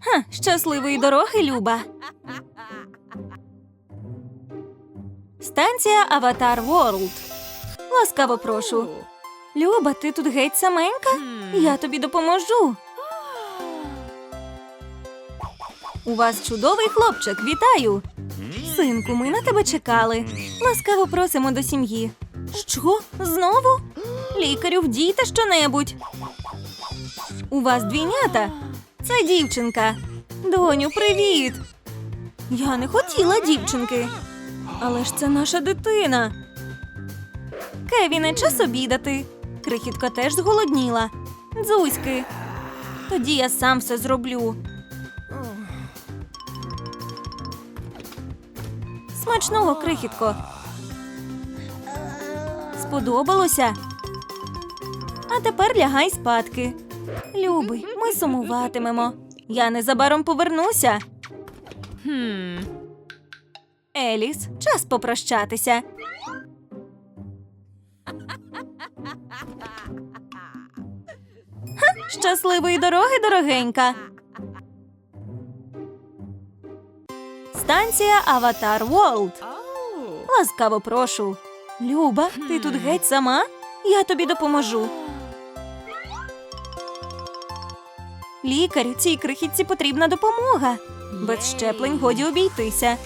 Ха, щасливої дороги, Люба. Станція Аватар Ворлд. Ласкаво прошу. Люба, ти тут геть саменька? Я тобі допоможу. У вас чудовий хлопчик, вітаю. Синку, ми на тебе чекали. Ласкаво просимо до сім'ї. Що? Знову? Лікарю, вдійте щонебудь. У вас двійнята? Це дівчинка. Доню, привіт. Я не хотіла дівчинки. Але ж це наша дитина. Кевіне, час обідати. Крихітка теж зголодніла. Дзузьки. Тоді я сам все зроблю. Смачного, крихітко. Сподобалося? А тепер лягай спадки. Любий, ми сумуватимемо. Я незабаром повернуся. Hmm. Еліс, час попрощатися. Ха, щасливої дороги, дорогенька. Станція Аватар Ворлд. Oh. Ласкаво прошу. Люба, ти тут геть сама? Я тобі допоможу. Лікарю, цій крихітці потрібна допомога. Без щеплень годі обійтися.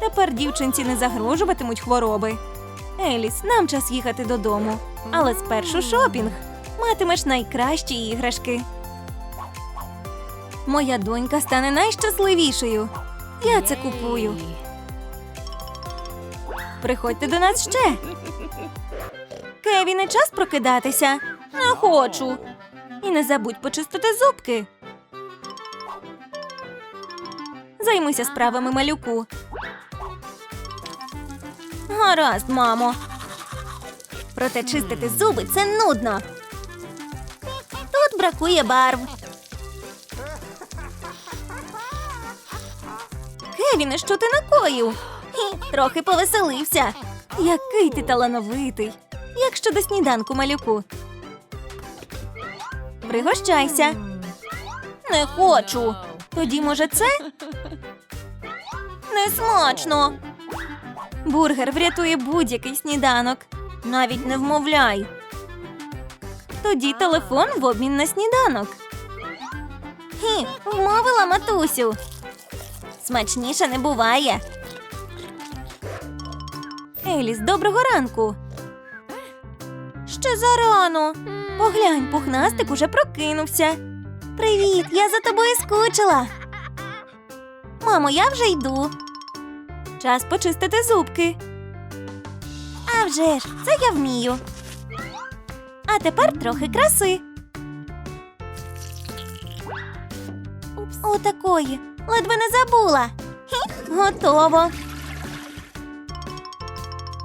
Тепер дівчинці не загрожуватимуть хвороби. Еліс, нам час їхати додому. Але спершу шопінг. Матимеш найкращі іграшки. Моя донька стане найщасливішою. Я це купую. Приходьте до нас ще. Кевіне, час прокидатися. Не хочу. І не забудь почистити зубки. Займися справами малюку. Гаразд, мамо. Проте чистити зуби це нудно. Тут бракує барв. Кевіне, що ти накоїв? Хі, трохи повеселився. Який ти талановитий. Як щодо сніданку, малюку? Пригощайся. Не хочу. Тоді, може, це? Не смачно. Бургер врятує будь-який сніданок. Навіть не вмовляй. Тоді телефон в обмін на сніданок. Хі, вмовила матусю. Смачніше не буває. Еліс, доброго ранку. Ще зарано. Поглянь, пухнастик уже прокинувся. Привіт, я за тобою скучила. Мамо, я вже йду. Час почистити зубки. А вже ж, це я вмію. А тепер трохи краси. Отакої. Ледве не забула. Готово.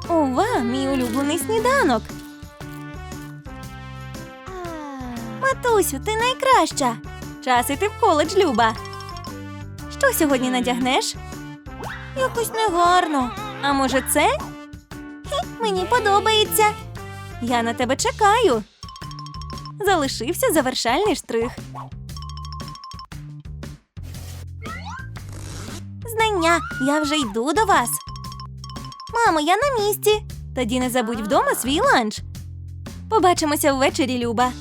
Ова, мій улюблений сніданок. Матусю, ти найкраща. Час іти в коледж, Люба. Що сьогодні надягнеш? Якось негарно. А може, це? Хі, мені подобається. Я на тебе чекаю. Залишився завершальний штрих. Знання, я вже йду до вас. Мамо, я на місці. Тоді не забудь вдома свій ланч. Побачимося ввечері, Люба.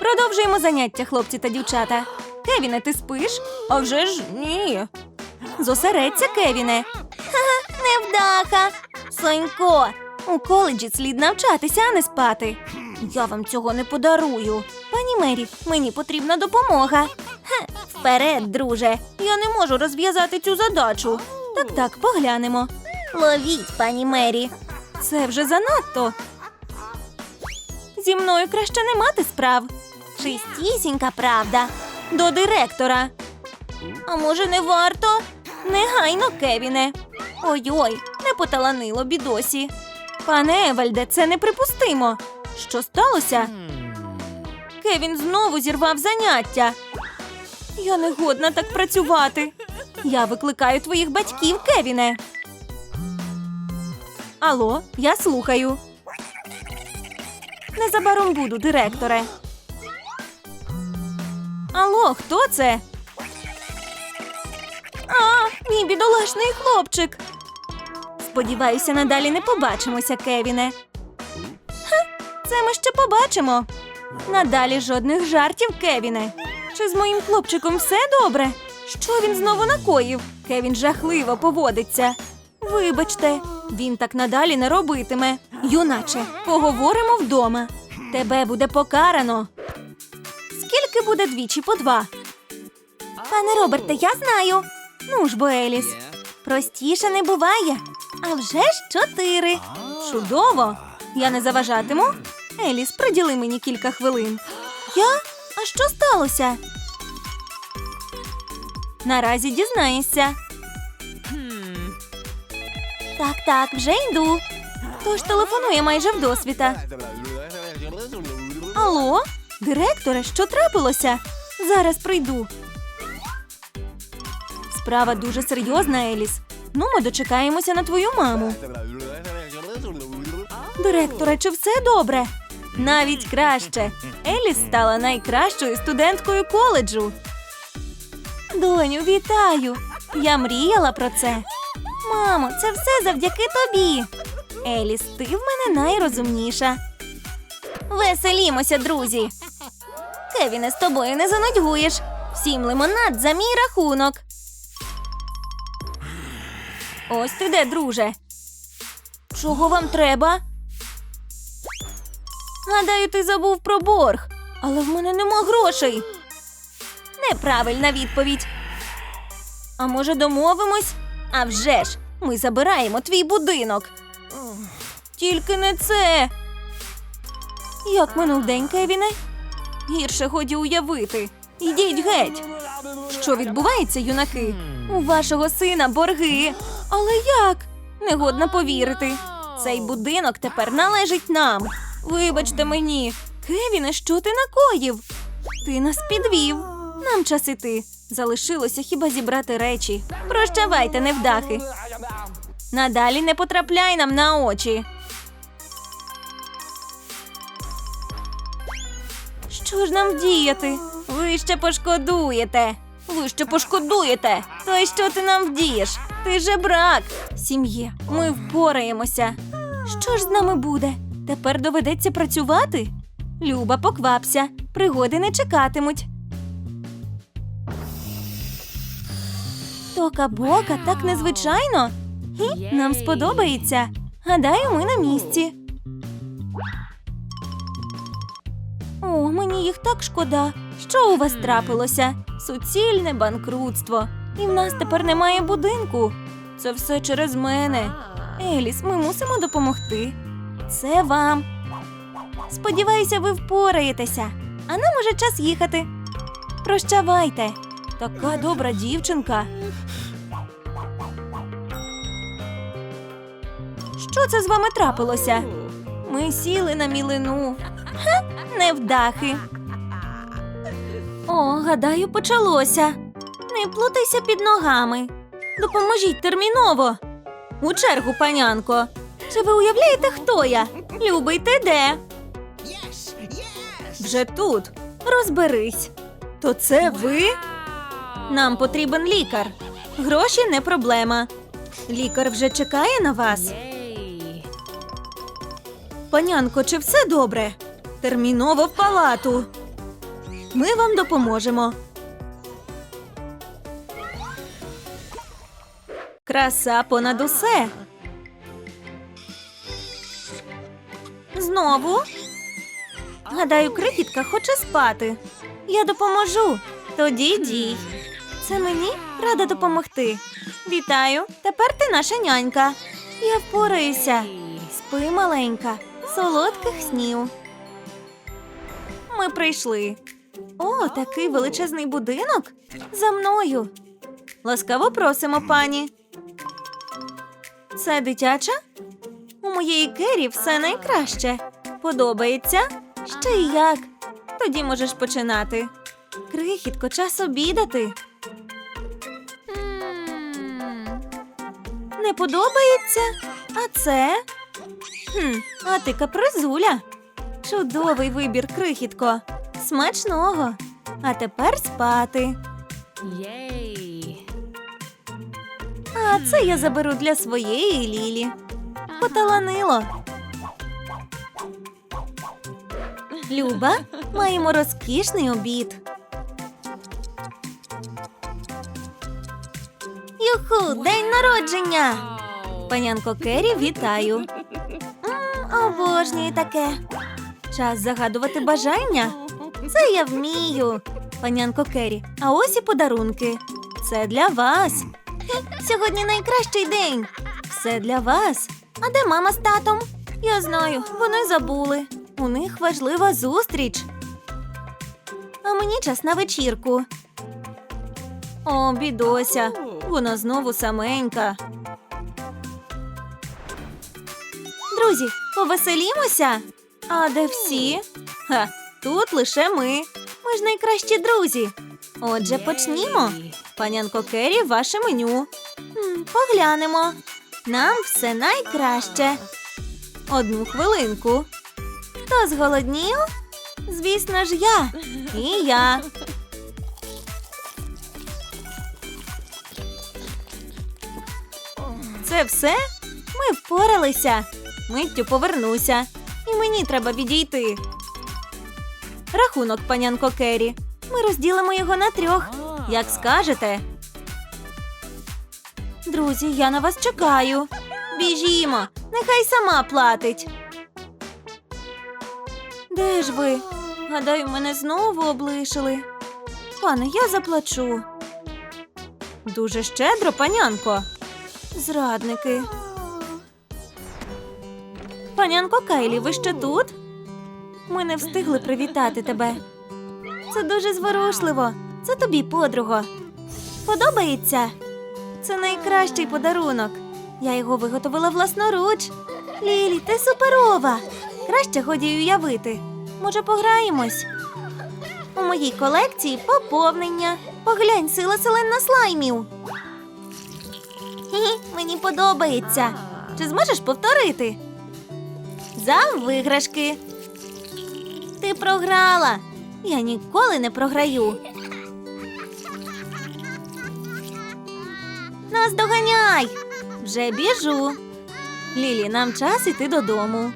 Продовжуємо заняття, хлопці та дівчата. Кевіне, ти спиш? А вже ж ні. Зосередься, Кевіне. Ха-ха, невдаха. Сонько, у коледжі слід навчатися, а не спати. Я вам цього не подарую. Пані Мері, мені потрібна допомога. Ха, вперед, друже. Я не можу розв'язати цю задачу. Так, так, поглянемо. Ловіть, пані Мері. Це вже занадто. Зі мною краще не мати справ. Чистісінька правда. До директора. А може, не варто? Негайно, Кевіне. Ой-ой, не поталанило бідосі. Пане Евальде, це неприпустимо. Що сталося? Кевін знову зірвав заняття. Я не годна так працювати. Я викликаю твоїх батьків, Кевіне. Алло, я слухаю. Незабаром буду, директоре. Алло, хто це? А, мій бідолашний хлопчик. Сподіваюся, надалі не побачимося, Кевіне. Ха, це ми ще побачимо. Надалі жодних жартів, Кевіне. Чи з моїм хлопчиком все добре? Що він знову накоїв? Кевін жахливо поводиться. Вибачте, він так надалі не робитиме. Юначе, поговоримо вдома. Тебе буде покарано. Скільки буде двічі по два? Пане Роберте, я знаю. Ну ж, бо Еліс. Простіше не буває. А вже ж чотири. Чудово. Я не заважатиму. Еліс, приділи мені кілька хвилин. Я? А що сталося? Наразі дізнаєшся. Так, так, вже йду. Тож телефонує майже вдосвіта. Алло, директоре, що трапилося? Зараз прийду. Справа дуже серйозна, Еліс. Ну, ми дочекаємося на твою маму. Директоре, чи все добре? Навіть краще. Еліс стала найкращою студенткою коледжу. Доню, вітаю! Я мріяла про це. Мамо, це все завдяки тобі. Еліс, ти в мене найрозумніша. Веселімося, друзі. Кевіне, з тобою не занудьгуєш. Всім лимонад за мій рахунок. Ось ти де, друже. Чого вам треба? Гадаю, ти забув про борг, але в мене нема грошей. Неправильна відповідь. А може, домовимось? А вже ж, ми забираємо твій будинок. Тільки не це. Як минув день, Кевіне? Гірше годі уявити. Йдіть геть. Що відбувається, юнаки? У вашого сина борги. Але як? Негодно повірити. Цей будинок тепер належить нам. Вибачте мені. Кевіне, що ти накоїв? Ти нас підвів. Нам час іти. Залишилося хіба зібрати речі. Прощавайте, невдахи. Надалі не потрапляй нам на очі. Що ж нам діяти? Ви ще пошкодуєте. Ви ще пошкодуєте. То й що ти нам вдієш? Ти же брак. Сім'є, ми впораємося. Що ж з нами буде? Тепер доведеться працювати? Люба, поквапся. Пригоди не чекатимуть. Тока-бока так незвичайно. Гі, нам сподобається. Гадаю, ми на місці. Їх так шкода. Що у вас трапилося? Суцільне банкрутство. І в нас тепер немає будинку. Це все через мене. Еліс, ми мусимо допомогти. Це вам. Сподіваюся, ви впораєтеся. А нам уже час їхати. Прощавайте. Така добра дівчинка. Що це з вами трапилося? Ми сіли на мілину. Ха, невдахи. О, гадаю, почалося. Не плутайся під ногами. Допоможіть терміново. У чергу, панянко. Чи ви уявляєте, хто я? Любий, ти де? Вже тут. Розберись. То це ви? Нам потрібен лікар. Гроші не проблема. Лікар вже чекає на вас. Панянко, чи все добре? Терміново в палату. Ми вам допоможемо. Краса понад усе. Знову. Гадаю, крихітка хоче спати. Я допоможу. Тоді дій. Це мені рада допомогти. Вітаю. Тепер ти наша нянька. Я впораюся. Спи, маленька, солодких снів. Ми прийшли. О, такий величезний будинок. За мною. Ласкаво просимо, пані. Це дитяча? У моєї Кері все найкраще. Подобається? Ще й як. Тоді можеш починати. Крихітко, час обідати. Не подобається? А це? Хм, а ти капризуля. Чудовий вибір, крихітко. Смачного. А тепер спати. Yay. А це я заберу для своєї Лілі. Поталанило. Люба, маємо розкішний обід. Юху, день народження! Панянко Керрі, вітаю. М, обожнюю таке. Час загадувати бажання. Це я вмію. Панянко Керрі, а ось і подарунки. Це для вас. Сьогодні найкращий день. Все для вас. А де мама з татом? Я знаю, вони забули. У них важлива зустріч. А мені час на вечірку. О, бідося. Вона знову саменька. Друзі, повеселімося. А де всі? Ха, тут лише ми. Ми ж найкращі друзі. Отже, почнімо. Панянко Керрі, ваше меню. М, Поглянемо. Нам все найкраще. Одну хвилинку. Хто зголоднів? Звісно ж, я. І я. Це все? Ми впоралися. Миттю повернуся. І мені треба відійти. Рахунок, панянко Керрі. Ми розділимо його на трьох. Як скажете. Друзі, я на вас чекаю. Біжімо, нехай сама платить. Де ж ви? Гадаю, мене знову облишили. Пане, я заплачу. Дуже щедро, панянко. Зрадники. Панянко Кайлі, ви ще тут? Ми не встигли привітати тебе. Це дуже зворушливо. Це тобі, подруго. Подобається? Це найкращий подарунок. Я його виготовила власноруч. Лілі, ти суперова. Краще годі й уявити. Може, пограємось? У моїй колекції поповнення. Поглянь, сила селена слаймів. Хі-хі, мені подобається. Чи зможеш повторити? За виграшки. Ти програла. Я ніколи не програю. Нас доганяй. Вже біжу. Лілі, нам час іти додому.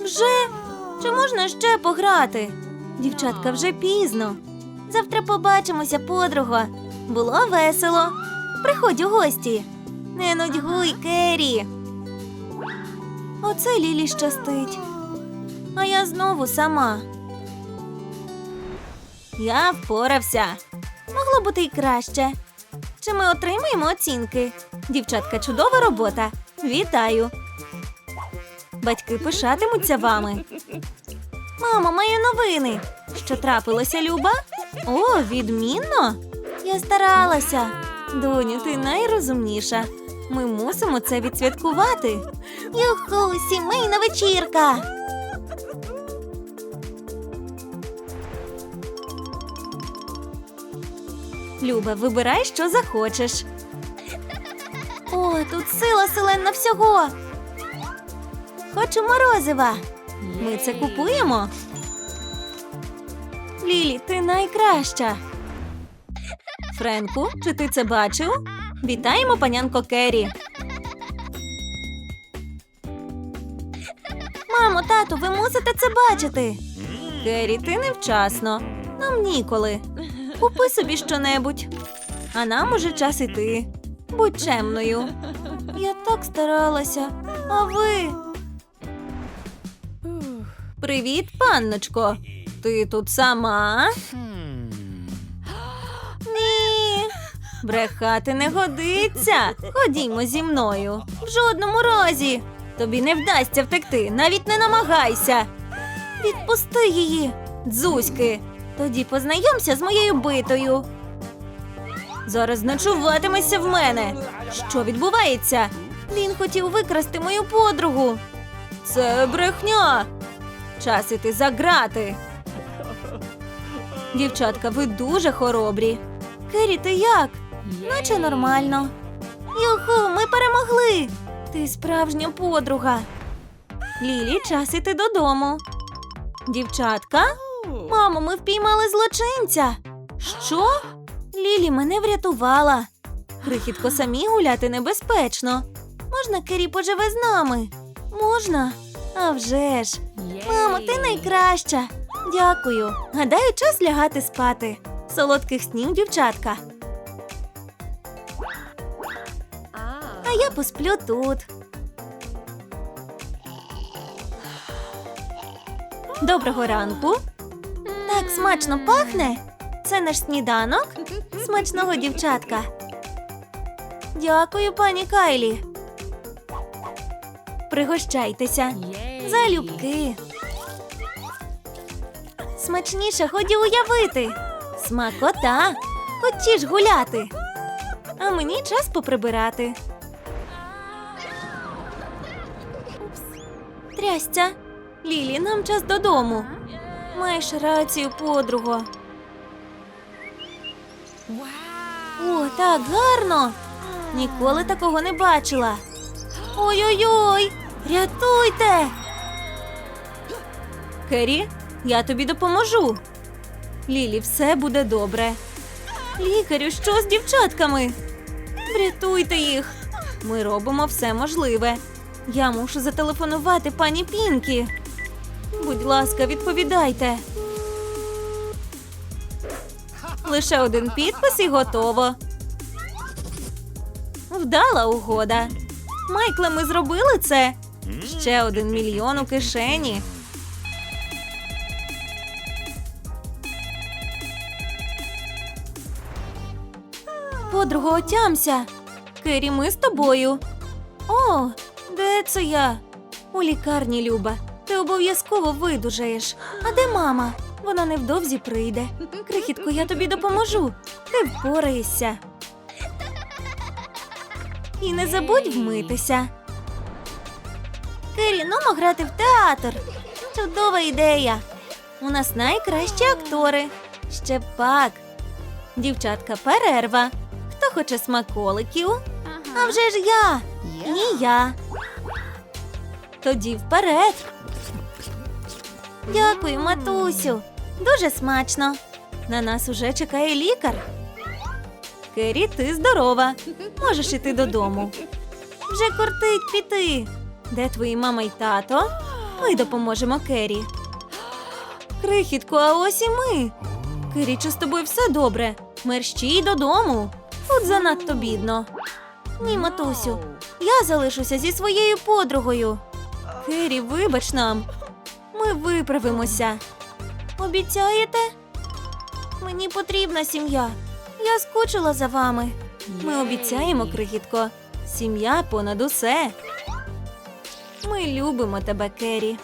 Вже? Чи можна ще пограти? Дівчатка, вже пізно. Завтра побачимося, подруга. Було весело. Приходь у гості. Не нудьгуй, Керрі. Оце Лілі щастить. А я знову сама. Я впорався. Могло бути й краще. Чи ми отримаємо оцінки? Дівчатка, чудова робота. Вітаю. Батьки пишатимуться вами. Мамо, маю новини. Що трапилося, Люба? О, відмінно. Я старалася. Доню, ти найрозумніша. Ми мусимо це відсвяткувати. Юху, сімейна вечірка. Люба, вибирай, що захочеш. О, тут сила селена всього. Хочу морозива. Ми це купуємо. Лілі, ти найкраща. Френку, чи ти це бачив? Вітаємо, панянко Керрі. Мамо, тату, ви мусите це бачити. Керрі, ти невчасно. Нам ніколи. Купи собі щонебудь. А нам уже час іти. Будь чемною. Я так старалася. А ви? Привіт, панночко. Ти тут сама? Брехати не годиться. Ходімо зі мною. В жодному разі. Тобі не вдасться втекти, навіть не намагайся. Відпусти її, дзузьки. Тоді познайомся з моєю битою. Зараз ночуватимешся в мене. Що відбувається? Він хотів викрасти мою подругу. Це брехня. Час іти за грати. Дівчатка, ви дуже хоробрі. Кері, ти як? Наче нормально. Юху, ми перемогли. Ти справжня подруга. Лілі, час іти додому. Дівчатка? Мамо, ми впіймали злочинця. Що? Лілі мене врятувала. Крихітко самі гуляти небезпечно. Можна Кері поживе з нами? Можна? А вже ж. Мамо, ти найкраща. Дякую. Гадаю, час лягати спати. Солодких снів, дівчатка. А я посплю тут. Доброго ранку. Так смачно пахне. Це наш сніданок. Смачного дівчатка. Дякую, пані Кайлі. Пригощайтеся. Залюбки. Смачніше ході уявити. Смакота. Хочі ж гуляти. А мені час поприбирати. Трястя. Лілі, нам час додому. Маєш рацію, подруго. О, так гарно. Ніколи такого не бачила. Ой-ой-ой! Рятуйте! Кері, я тобі допоможу. Лілі, все буде добре. Лікарю, що з дівчатками? Врятуйте їх. Ми робимо все можливе. Я мушу зателефонувати пані Пінкі. Будь ласка, відповідайте. Лише один підпис і готово. Вдала угода. Майкле, ми зробили це. Ще один мільйон у кишені. Подруга, отямся. Кері, ми з тобою. О, де це я? У лікарні, Люба. Ти обов'язково видужаєш. А де мама? Вона невдовзі прийде. Крихітко, я тобі допоможу. Ти впораєшся. І не забудь вмитися. Кері, нумо грати в театр. Чудова ідея. У нас найкращі актори. Ще пак. Дівчатка, перерва. Хто хоче смаколиків? А вже ж я. І я. Тоді вперед. Дякую, матусю. Дуже смачно. На нас уже чекає лікар. Кері, ти здорова. Можеш іти додому. Вже кортить піти. Де твої мама й тато? Ми допоможемо Кері. Крихітко, а ось і ми. Кері, чи з тобою все добре? Мерщій додому. Тут занадто бідно. Ні, матусю, я залишуся зі своєю подругою. Кері, вибач нам. Ми виправимося. Обіцяєте? Мені потрібна сім'я. Я скучила за вами. Ми обіцяємо, крихітко. Сім'я понад усе. Ми любимо тебе, Кері.